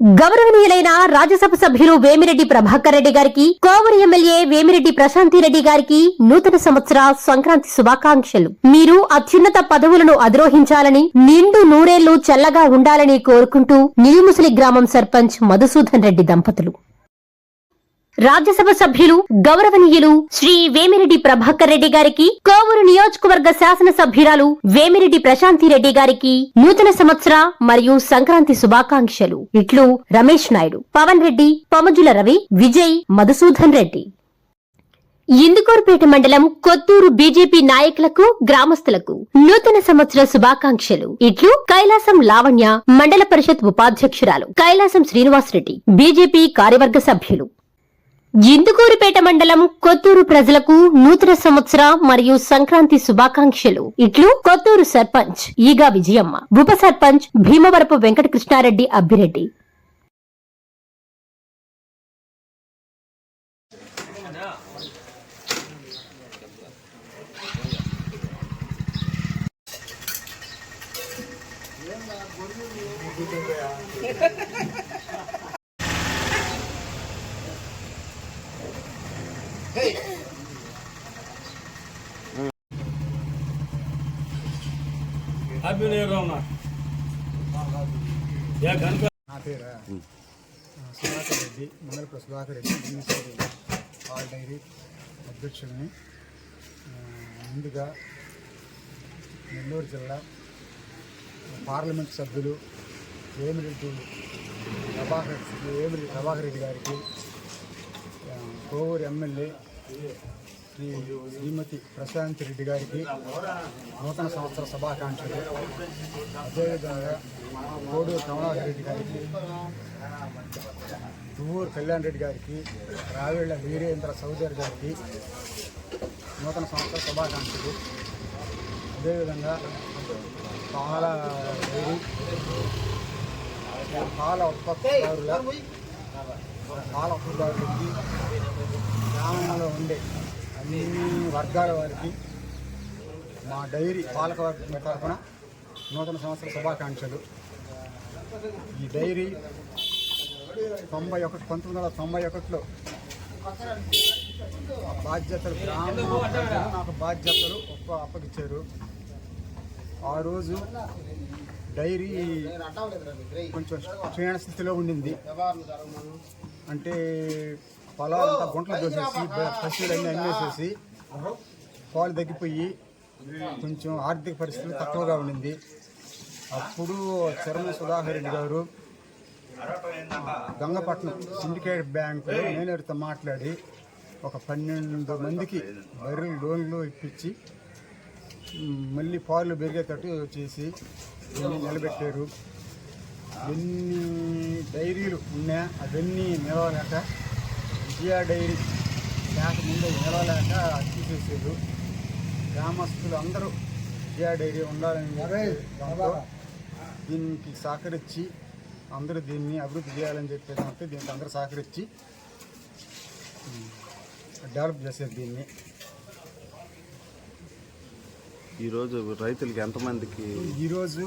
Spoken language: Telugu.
గౌరవనీయులైన రాజ్యసభ సభ్యులు వేమిరెడ్డి ప్రభాకర్ రెడ్డి గారికి కోవూరు ఎమ్మెల్యే వేమిరెడ్డి ప్రశాంతి రెడ్డి గారికి నూతన సంవత్సర సంక్రాంతి శుభాకాంక్షలు. మీరు అత్యున్నత పదవులను అధిరోహించాలని నిండు నూరేళ్ళు చల్లగా ఉండాలని కోరుకుంటూ నిలుముసలి గ్రామం సర్పంచ్ మధుసూదన్ రెడ్డి దంపతులు. రాజ్యసభ సభ్యులు గౌరవనీయులు శ్రీ వేమిరెడ్డి ప్రభాకర్ రెడ్డి గారికి కోవూరు నియోజకవర్గ శాసన సభ్యురాలు వేమిరెడ్డి ప్రశాంతి రెడ్డి గారికి నూతన సంవత్సర మరియు సంక్రాంతి శుభాకాంక్షలు. ఇట్లు రమేష్ నాయుడు పవన్ రెడ్డి పమజుల రవి విజయ్ మధుసూదన్ రెడ్డి. ఇందుకూరుపేట మండలం కొత్తూరు బీజేపీ నాయకులకు గ్రామస్తులకు నూతన సంవత్సర శుభాకాంక్షలు. ఇట్లు కైలాసం లావణ్య మండల పరిషత్ ఉపాధ్యక్షురాలు కైలాసం శ్రీనివాసరెడ్డి బీజేపీ కార్యవర్గ సభ్యులు. జిందుకూరుపేట మండలం కొత్తూరు ప్రజలకు నూతన సంవత్సర మరియు సంక్రాంతి శుభాకాంక్షలు. ఇట్లు కొత్తూరు సర్పంచ్ ఈగా విజయమ్మ ఉప సర్పంచ్ భీమవరపు వెంకటకృష్ణారెడ్డి అబ్బిరెడ్డి. నా పేరు Sudhakar Reddy Mangalapura Sudhakar Reddy minister all dairy అధ్యక్షుడిని ముందుగా నెల్లూరు జిల్లా పార్లమెంట్ సభ్యులు వేమిరెడ్డి ప్రభాకర్ వేమిరెడ్డి ప్రభాకర్ రెడ్డి గారికి కోవూరు ఎమ్మెల్యే శ్రీ శ్రీమతి ప్రశాంత్ రెడ్డి గారికి నూతన సంవత్సర శుభాకాంక్షలు. అదేవిధంగా కోడూరు కమలాకర్ రెడ్డి గారికి దువ్వూరు కళ్యాణ్ రెడ్డి గారికి రావేళ్ళ వీరేంద్ర చౌదరి గారికి నూతన సంవత్సర శుభాకాంక్షలు. అదేవిధంగా పాల పాల ఉత్పత్తిదారుల పాల ఉత్పత్తిదారులకి గ్రామంలో ఉండే అన్ని వర్గాల వారికి మా డైరీ పాలకవర్గం తరఫున నూతన సంవత్సర శుభాకాంక్షలు. ఈ డైరీ తొంభై ఒకటి పంతొమ్మిది వందల తొంభై ఒకటిలో ఆ బాధ్యతలు గ్రామంలో నాకు బాధ్యతలు ఒక్క అప్పగిచ్చారు. ఆ రోజు డైరీ కొంచెం క్షీణ స్థితిలో ఉండింది. అంటే పొలాలంతా గుంటలు దోసేసి బ- పశువులన్నీ అమ్మేసేసి పాలు తగ్గిపోయి కొంచెం ఆర్థిక పరిస్థితులు తక్కువగా ఉండింది. అప్పుడు చరణ సుధాకర్ రెడ్డి గారు గంగపట్నం సిండికేట్ బ్యాంకులో మేనేజర్తో మాట్లాడి ఒక పన్నెండు మందికి బర్రెలు లోన్లు ఇప్పించి మళ్ళీ పాలు పెరిగేటట్టు చేసి నిలబెట్టారు. ఎన్ని డైరీలు ఉన్నా అవన్నీ నిలవలేక విజయ డైరీ లేక ముందు నిలవలేక తీసేసారు గ్రామస్తులు అందరూ విజయ డైరీ ఉండాలని దీనికి సహకరించి అందరూ దీన్ని అభివృద్ధి చేయాలని చెప్పేసి దీనికి అందరూ సహకరించి డెవలప్ చేశారు దీన్ని. ఈరోజు రైతులకి ఎంతమందికి ఈరోజు